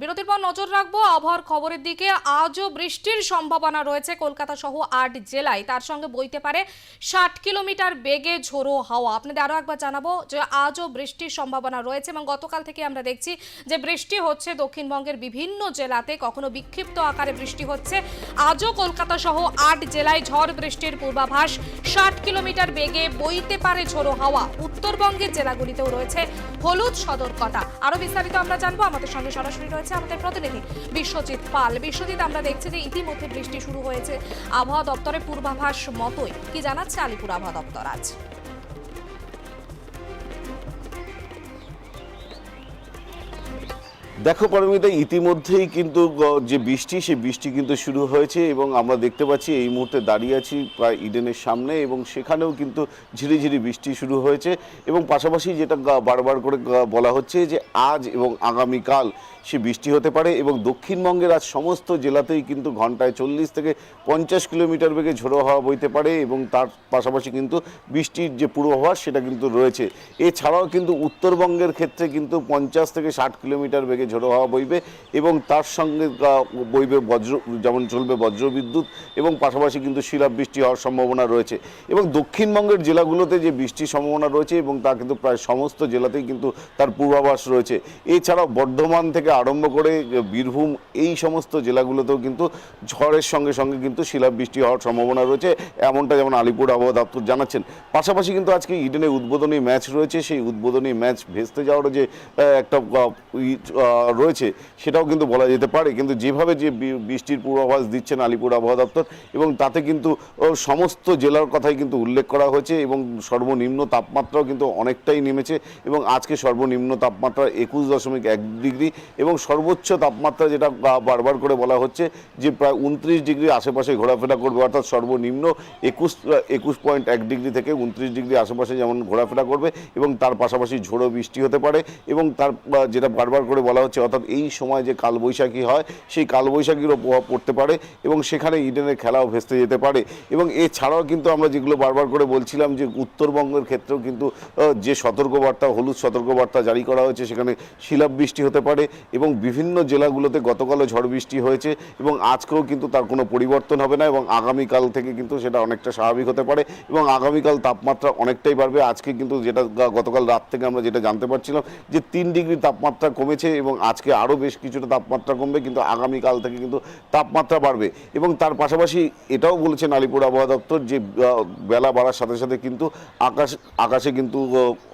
বিরতির পর নজর রাখব আবহাওয়ার খবরের দিকে। আজও বৃষ্টির সম্ভাবনা রয়েছে কলকাতা সহ আট জেলায়। তার সঙ্গে বইতে পারে ষাট কিলোমিটার বেগে ঝোড়ো হাওয়া। আপনাদের আরও একবার জানাব যে আজও বৃষ্টির সম্ভাবনা রয়েছে এবং গতকাল থেকে আমরা দেখছি যে বৃষ্টি হচ্ছে দক্ষিণবঙ্গের বিভিন্ন জেলাতে। কখনো বিক্ষিপ্ত আকারে বৃষ্টি হচ্ছে। আজও কলকাতা সহ আট জেলায় ঝড় বৃষ্টির পূর্বাভাস। ষাট কিলোমিটার বেগে বইতে পারে ঝোড়ো হাওয়া। উত্তরবঙ্গের জেলাগুলিতেও রয়েছে হলুদ সদর সতর্কতা। আরও বিস্তারিত আমরা জানব। আমাদের সঙ্গে সরাসরি রয়েছে আমাদের প্রতিনিধি বিশ্বজিৎ পাল। বিশ্বজিৎ, আমরা দেখছি যে ইতিমধ্যে বৃষ্টি শুরু হয়েছে। আবহাওয়া দপ্তরের পূর্বাভাস মতোই। কি জানাচ্ছে আলিপুর আবহাওয়া দপ্তর আজ? দেখো পারমিতা, ইতিমধ্যেই কিন্তু যে বৃষ্টি, সেই বৃষ্টি কিন্তু শুরু হয়েছে এবং আমরা দেখতে পাচ্ছি এই মুহূর্তে দাঁড়িয়ে আছি প্রায় ইডেনের সামনে এবং সেখানেও কিন্তু ঝিরিঝিরি বৃষ্টি শুরু হয়েছে এবং পাশাপাশি যেটা বারবার করে বলা হচ্ছে যে আজ এবং আগামীকাল সে বৃষ্টি হতে পারে এবং দক্ষিণবঙ্গের আজ সমস্ত জেলাতেই কিন্তু ঘন্টায় চল্লিশ থেকে পঞ্চাশ কিলোমিটার বেগে ঝোড়ো হাওয়া বইতে পারে এবং তার পাশাপাশি কিন্তু বৃষ্টির যে পূর্বাভাস সেটা কিন্তু রয়েছে। এছাড়াও কিন্তু উত্তরবঙ্গের ক্ষেত্রে কিন্তু পঞ্চাশ থেকে ষাট কিলোমিটার বেগে ঝোড়ো হাওয়া বইবে এবং তার সঙ্গে বইবে বজ্র, যেমন চলবে বজ্রবিদ্যুৎ এবং পাশাপাশি কিন্তু শিলাবৃষ্টি হওয়ার সম্ভাবনা রয়েছে। এবং দক্ষিণবঙ্গের জেলাগুলোতে যে বৃষ্টির সম্ভাবনা রয়েছে এবং তা কিন্তু প্রায় সমস্ত জেলাতেই কিন্তু তার পূর্বাভাস রয়েছে। এছাড়াও বর্ধমান থেকে আরম্ভ করে বীরভূম এই সমস্ত জেলাগুলোতেও কিন্তু ঝড়ের সঙ্গে সঙ্গে কিন্তু শিলাবৃষ্টি হওয়ার সম্ভাবনা রয়েছে, এমনটা যেমন আলিপুর আবহাওয়া দপ্তর জানাচ্ছেন। পাশাপাশি কিন্তু আজকে ইডেনে উদ্বোধনী ম্যাচ রয়েছে, সেই উদ্বোধনী ম্যাচ ভেস্তে যাওয়ারও যে একটা রয়েছে, সেটাও কিন্তু বলা যেতে পারে। কিন্তু যেভাবে যে বৃষ্টির পূর্বাভাস দিচ্ছেন আলিপুর আবহাওয়া দপ্তর, এবং তাতে কিন্তু সমস্ত জেলার কথাই কিন্তু উল্লেখ করা হয়েছে, এবং সর্বনিম্ন তাপমাত্রাও কিন্তু অনেকটাই নেমেছে, এবং আজকে সর্বনিম্ন তাপমাত্রা একুশ দশমিক এক ডিগ্রি, এবং সর্বোচ্চ তাপমাত্রা যেটা বারবার করে বলা হচ্ছে, যে প্রায় উনত্রিশ ডিগ্রি আশেপাশে ঘোরাফেরা করবে, অর্থাৎ সর্বনিম্ন একুশ একুশ পয়েন্ট এক ডিগ্রি থেকে উনত্রিশ ডিগ্রি আশেপাশে যেমন ঘোরাফেরা করবে, এবং তার পাশাপাশি ঝোড়ো বৃষ্টি হতে পারে, এবং তার যেটা বারবার করে বলা হচ্ছে অর্থাৎ এই সময় যে কালবৈশাখী হয়, সেই কালবৈশাখীরও প্রভাব পড়তে পারে এবং সেখানে ইডেনের খেলাও ভেস্তে যেতে পারে। এবং এছাড়াও কিন্তু আমরা যেগুলো বারবার করে বলছিলাম যে উত্তরবঙ্গের ক্ষেত্রেও কিন্তু যে সতর্কবার্তা, হলুদ সতর্কবার্তা জারি করা হয়েছে, সেখানে শিলাবৃষ্টি হতে পারে এবং বিভিন্ন জেলাগুলোতে গতকালও ঝড় বৃষ্টি হয়েছে এবং আজকেও কিন্তু তার কোনো পরিবর্তন হবে না এবং আগামীকাল থেকে কিন্তু সেটা অনেকটা স্বাভাবিক হতে পারে এবং আগামীকাল তাপমাত্রা অনেকটাই বাড়বে। আজকে কিন্তু যেটা গতকাল রাত থেকে আমরা যেটা জানতে পারছিলাম যে তিন ডিগ্রি তাপমাত্রা কমেছে এবং আজকে আরও বেশ কিছুটা তাপমাত্রা কমবে, কিন্তু আগামীকাল থেকে কিন্তু তাপমাত্রা বাড়বে। এবং তার পাশাপাশি এটাও বলেছেন আলিপুর আবহাওয়া দপ্তর যে বেলা বাড়ার সাথে সাথে কিন্তু আকাশ, আকাশে কিন্তু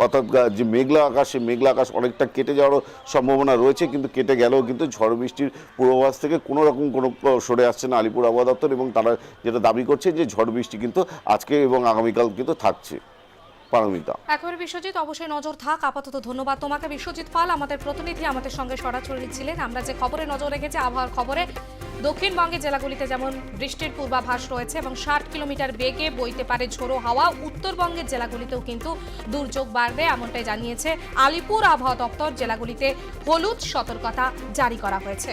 অর্থাৎ যে মেঘলা আকাশ, সেই মেঘলা আকাশ অনেকটা কেটে যাওয়ারও সম্ভাবনা রয়েছে, কিন্তু কেটে গেলেও কিন্তু ঝড় বৃষ্টির পূর্বাভাস থেকে কোনো রকম কোনো সরে আসছে না আলিপুর আবহাওয়া দপ্তর এবং তারা যেটা দাবি করছে যে ঝড় বৃষ্টি কিন্তু আজকে এবং আগামীকাল কিন্তু থাকছে। পারমিতা। একেবারে বিশ্বজিৎ, অবশ্যই নজর থাক। আপাতত ধন্যবাদ তোমাকে। বিশ্বজিৎ পাল, আমাদের প্রতিনিধি আমাদের সঙ্গে সরাসরি ছিলেন। আমরা যে খবরে নজর রেখেছি, আবহাওয়ার খবরে দক্ষিণবঙ্গের জেলাগুলিতে যেমন বৃষ্টির পূর্বাভাস রয়েছে এবং ষাট কিলোমিটার বেগে বইতে পারে ঝোড়ো হাওয়া। উত্তরবঙ্গের জেলাগুলিতেও কিন্তু দুর্যোগ বাড়বে, এমনটাই জানিয়েছে আলিপুর আবহাওয়া দপ্তর। জেলাগুলিতে হলুদ সতর্কতা জারি করা হয়েছে।